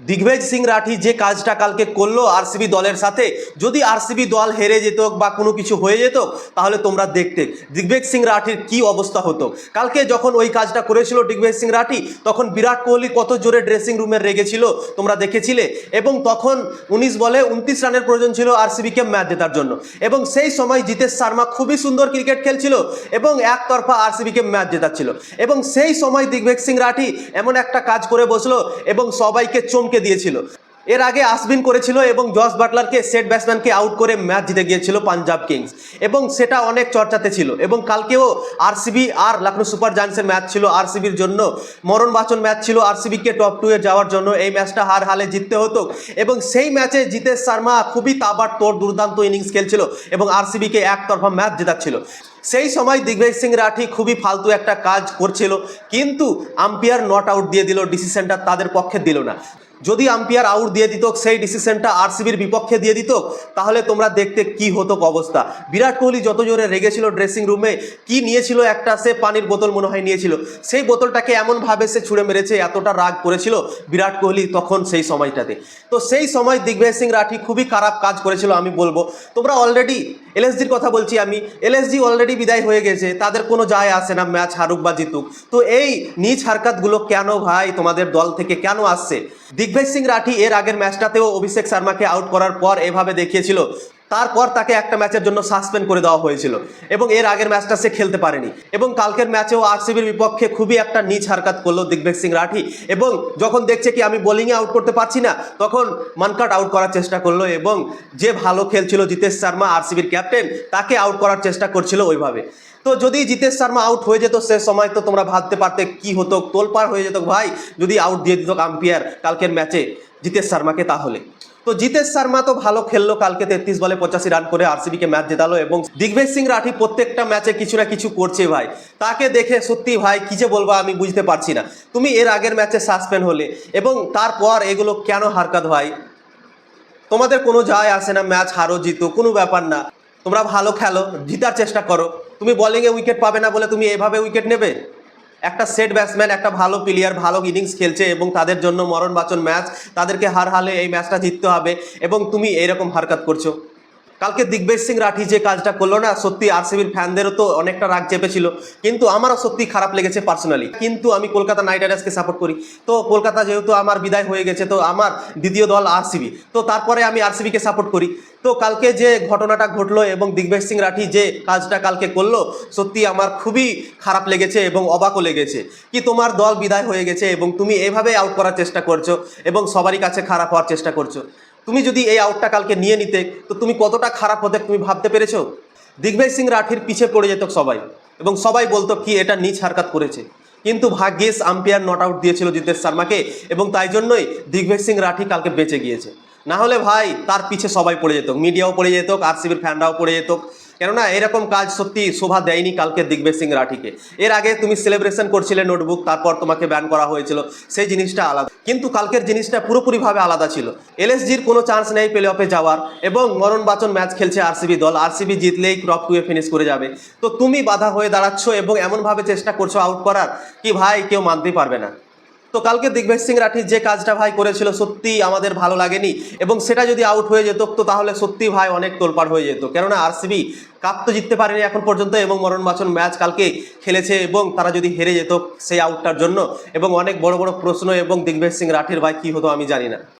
দিগ্বেজ সিং রাঠি যে কাজটা কালকে করল আরসিবি দলের সাথে, যদি আরসিবি দল হেরে যেত বা কোনো কিছু হয়ে যেত, তাহলে তোমরা দেখতে দিগ্বেজ সিং রাঠির কি অবস্থা হতো। কালকে যখন ওই কাজটা করেছিল দিগ্বেজ সিং রাঠি, তখন বিরাট কোহলি কত জোরে ড্রেসিং রুমে রেগেছিল তোমরা দেখেছিলে এবং তখন উনিশ বলে উনত্রিশ রানের প্রয়োজন ছিল আরসিবিকে ম্যাচ জেতার জন্য। এবং সেই সময় জিতেশ শর্মা খুবই সুন্দর ক্রিকেট খেলছিল এবং একতরফা আরসিবিকে ম্যাচ জেতাচ্ছিল। এবং সেই সময় দিগ্বেজ সিং রাঠি এমন একটা কাজ করে বসল এবং সবাইকে চমকে দিয়েছিল। এর আগে আসবিন করেছিল এবং জস বাটলারকে সেট ব্যাটসম্যানকে আউট করে ম্যাচ জিতে গিয়েছিল পাঞ্জাব কিংস। এবং সেটা অনেক চর্চাতে ছিল এবং কালকেও আরসিবি আর লখনৌ সুপার জায়ান্টসের ম্যাচ ছিল আরসিবির জন্য। মরণ বাচন ম্যাচ ছিল আরসিবিকে টপ টু এ যাওয়ার জন্য। এই ম্যাচটা হার হালে জিততে হতো এবং সেই ম্যাচে জিতেশ শর্মা খুবই তাবার তোর দুর্দান্ত ইনিংস খেলছিল এবং আরসিবিকে একতরফা ম্যাচ জেতাচ্ছিল। সেই সময় দিগ্বিজয় সিং রাঠি খুবই ফালতু একটা কাজ করছিল কিন্তু আম্পায়ার নট আউট দিয়ে দিল, ডিসিশনটা তাদের পক্ষে দিল না। যদি আম্পায়ার আউট দিয়ে দিত, সেই ডিসিশনটা আরসিবির বিপক্ষে দিয়ে দিত, তাহলে তোমরা দেখতে কি হতো অবস্থা? বিরাট কোহলি যত জোরে রেগেছিল ড্রেসিং রুমে কি নিয়েছিল একটা সে পানির বোতল মনে হয় নিয়েছিল, সেই বোতলটাকে এমনভাবে সে ছুঁড়ে মেরেছে, এতটা রাগ করেছিল বিরাট কোহলি তখন সেই সময়টাতে। তো সেই সময় দিগ্বিজয় সিং রাঠি খুবই খারাপ কাজ করেছিল, আমি বলব। তোমরা অলরেডি এলএসজির কথা বলছি আমি এলএসজি অলরেডি বিদায় হয়ে গেছে, তাদের কোনো যায় আসে না, ম্যাচ হারুক বা জিতুক। তো এই নিজ হারকাতগুলো কেন ভাই তোমাদের দল থেকে কেন আসছে? দিগ্বিজয় সিং রাঠি এর আগের ম্যাচটাতেও অভিষেক শর্মাকে আউট করার পর এভাবে দেখিয়েছিল তারপর তাকে একটা ম্যাচের জন্য সাসপেন্ড করে দেওয়া হয়েছিল এবং এর আগের ম্যাচটা সে খেলতে পারেনি। এবং কালকের ম্যাচেও আরসিবির বিপক্ষে খুবই একটা নিচ হারকাত করল দিগ্বেজ সিং রাঠি এবং যখন দেখছে কি আমি বোলিংয়ে আউট করতে পারছি না, তখন মানকাট আউট করার চেষ্টা করল এবং যে ভালো খেলছিল জিতেশ শর্মা, আরসিবির ক্যাপ্টেন তাকে আউট করার চেষ্টা করছিল ওইভাবে। তো যদি জিতেশ শর্মা আউট হয়ে যেত সে সময়, তো তোমরা ভাবতে পারতে কি হতো, তোলপাড় হয়ে যেত ভাই, যদি আউট দিয়ে দিত আম্পায়ার কালকের ম্যাচে। জিতেশ শর্মাকে তাহলে। তো জিতেশ শর্মা তো ভালো খেললো কালকে তেত্রিশ বলে পঁচাশি রান করে আরসিবিকে ম্যাচ জেতালো এবং দিগ্বেজ সিং রাঠি প্রত্যেকটা ম্যাচে কিছু না কিছু করছে ভাই। তাকে দেখে সত্যি ভাই কি যে বলব আমি বুঝতে পারছি না। তুমি এর আগের ম্যাচে সাসপেন্ড হলে এবং তারপর এগুলো কেন হারকাত ভাই? তোমাদের কোনো যায় আসে না, ম্যাচ হারো, জিতো, কোনো ব্যাপার না। তোমরা ভালো খেলো, জিতার চেষ্টা করো। তুমি বোলিংয়ে উইকেট পাবে না বলে তুমি এভাবে উইকেট নেবে? একটা সেট ব্যাটসম্যান একটা ভালো প্লেয়ার ভালো ইনিংস খেলছে এবং তাদের জন্য মরণ বাচন ম্যাচ তাদেরকে হার হালে এই ম্যাচটা জিততে হবে এবং তুমি এরকম হারকাত করছ। কালকে দিগ্বেজ সিং রাঠি যে কাজটা করল না, সত্যি আরসিবির ফ্যানদেরও তো অনেকটা রাগ চেপেছিল, কিন্তু আমারও সত্যি খারাপ লেগেছে পার্সোনালি কিন্তু আমি কলকাতা নাইট রাইডার্সকে সাপোর্ট করি। তো কলকাতা যেহেতু আমার বিদায় হয়ে গেছে, তো আমার দ্বিতীয় দল আরসিবি। তো তারপরে আমি আরসিবিকে সাপোর্ট করি। তো কালকে যে ঘটনাটা ঘটলো এবং দিগ্বেজ সিং রাঠি যে কাজটা কালকে করল, সত্যি আমার খুবই খারাপ লেগেছে এবং অবাকও লেগেছে কি তোমার দল বিদায় হয়ে গেছে এবং তুমি এভাবে আউট করার চেষ্টা করছ এবং সবারই কাছে খারাপ হওয়ার চেষ্টা করছ। তুমি যদি এই আউটটা কালকে নিয়ে নিতে, তো তুমি কতটা খারাপ হতে তুমি ভাবতে পেরেছ? দিগ্বিজয় সিং রাঠির পিছিয়ে পড়ে যেত সবাই, এবং সবাই বলতো কি এটা নিচ হারকাত করেছে। কিন্তু ভাগ্যেস আম্পায়ার নট আউট দিয়েছিল জিতেশ শর্মাকে, এবং তাই জন্যই দিগ্বিজয় সিং রাঠি কালকে বেঁচে গিয়েছে। না হলে ভাই, তার পিছে সবাই পড়ে যেত। মিডিয়াও পড়ে যেত আরসিবির ফ্যানরাও পড়ে যেত। কেননা এরকম কাজ সত্যি শোভা দেয়নি কালকে দিগ্বিজয় সিং রাঠিকে। এর আগে তুমি সেলিব্রেশন করছিলে নোটবুক তারপর তোমাকে ব্যান করা হয়েছিল, সেই জিনিসটা আলাদা। কিন্তু কালকের জিনিসটা পুরোপুরিভাবে আলাদা ছিল। এলএসজির কোনো চান্স নেই প্লে অফে যাওয়ার এবং মরণ বাচন ম্যাচ খেলছে আরসিবি দল। আরসিবি জিতলেই ক্রপ টুয়ে ফিনিশ করে যাবে। তো তুমি বাধা হয়ে দাঁড়াচ্ছ এবং এমনভাবে চেষ্টা করছ আউট করার, কি ভাই, কেউ মানতেই পারবে না। তো কালকে দিগ্বেজ সিং রাঠি যে কাজটা ভাই করেছিল সত্যি আমাদের ভালো লাগেনি এবং সেটা যদি আউট হয়ে যেত, তো তাহলে সত্যি ভাই অনেক তোলপাড় হয়ে যেত। কেননা আরসিবি কাপ তো জিততে পারেনি এখন পর্যন্ত এবং মরণ বাচন ম্যাচ কালকে খেলেছে এবং তারা যদি হেরে যেত সেই আউটটার জন্য এবং অনেক বড় বড় প্রশ্ন এবং দিগ্বেজ সিং রাঠির ভাই কী হতো আমি জানি না।